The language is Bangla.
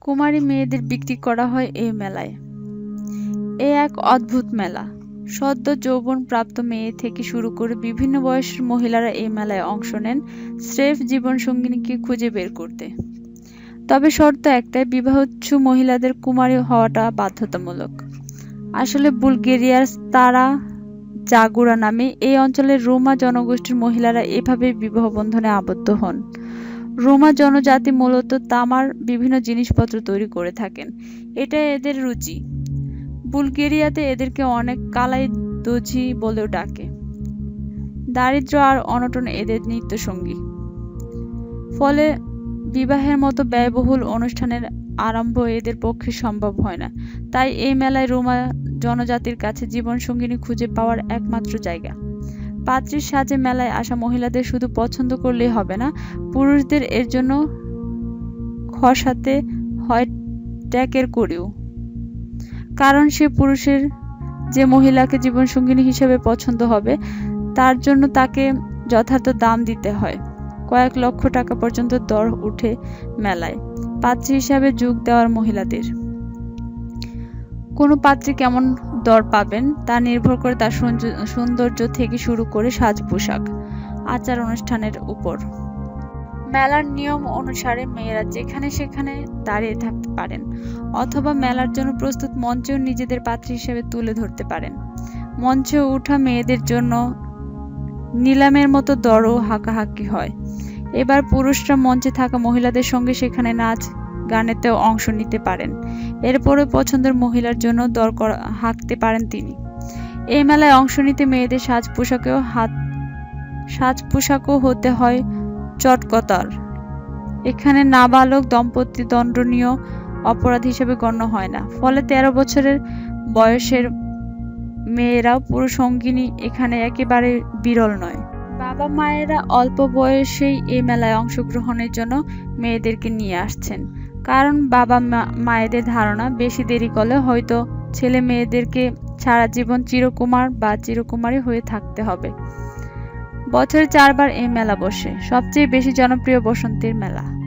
কুমারী মেয়েদের বিক্রি করা হয় এই মেলায়। এ এক অদ্ভুত মেলা। সদ্য যৌবন প্রাপ্ত মেয়ে থেকে শুরু করে বিভিন্ন বয়সের মহিলারা এই মেলায় অংশ নেন স্রেফ জীবনসঙ্গিনীকে খুঁজে বের করতে। তবে শর্ত একটাই, বিবাহচ্ছু মহিলাদের কুমারী হওয়াটা বাধ্যতামূলক। আসলে বুলগেরিয়ার তারা জাগুরা নামে এই অঞ্চলের রোমা জনগোষ্ঠীর মহিলারা এভাবে বিবাহ বন্ধনে আবদ্ধ হন। রোমা জনজাতি মূলত তামার বিভিন্ন জিনিসপত্র তৈরি করে থাকেন। এটা এদের রুচি। বুলগেরিয়াতে এদেরকে অনেক কালাই দোঝি বলেও ডাকে। দারিদ্র্য আর অনটন এদের নিত্যসঙ্গী। ফলে বিবাহের মতো ব্যয়বহুল অনুষ্ঠানের আরম্ভ এদের পক্ষে সম্ভব হয় না। তাই এই মেলায় রোমা জনজাতির কাছে জীবনসঙ্গিনী খুঁজে পাওয়ার একমাত্র জায়গা। পাত্রীর সাজে মেলায় আসা মহিলাদের শুধু পছন্দ করলেই হবে না, পুরুষদের এর জন্য খসাতে হয় ট্যাকের করেও কারণ সে পুরুষের যে মহিলাকে জীবনসঙ্গিনী হিসেবে পছন্দ হবে, তার জন্য তাকে যথার্থ দাম দিতে হয়। কয়েক লক্ষ টাকা পর্যন্ত দর উঠে মেলায়। পাত্রী হিসাবে যোগ দেওয়ার মহিলাদের। কোনো পাত্রী কেমন দর পাবেন, তা নির্ভর করে তার সৌন্দর্য- থেকে শুরু করে সাজ পোশাক আচার অনুষ্ঠানের উপর। মেলার নিয়ম অনুসারে মেয়েরা যেখানে সেখানে দাঁড়িয়ে থাকতে পারেন, অথবা মেলার জন্য প্রস্তুত মঞ্চেও নিজেদের পাত্রী হিসেবে তুলে ধরতে পারেন। মঞ্চে ওঠা মেয়েদের জন্য নিলামের মতো দরও হাঁকাহাঁকি হয়। এবার পুরুষরা মঞ্চে থাকা মহিলাদের সঙ্গে সেখানে নাচ গানেতেও অংশ নিতে পারেন। এরপরে পছন্দের মহিলার জন্য দর হাঁকতে পারেন তিনি। এই মেলায় অংশ নিতে মেয়েদের সাজ পোশাকেও হাত, সাজ পোশাকও হতে হয় চটকতার। এখানে নাবালক, দম্পতি দণ্ডনীয় অপরাধ হিসেবে গণ্য হয় না। ফলে তেরো বছরের বয়সের মেয়েরাও পুরুষ সঙ্গিনী এখানে একেবারে বিরল নয়। বাবা মায়েরা অল্প বয়সেই এই মেলায় অংশগ্রহণের জন্য মেয়েদেরকে নিয়ে আসছেন। কারণ বাবা মায়েদের ধারণা বেশি দেরি করলে হয়তো ছেলে মেয়েদেরকে সারা জীবন চিরকুমার বা চিরকুমারী হয়ে থাকতে হবে। বছরে চারবার এই মেলা বসে। সবচেয়ে বেশি জনপ্রিয় বসন্তের মেলা।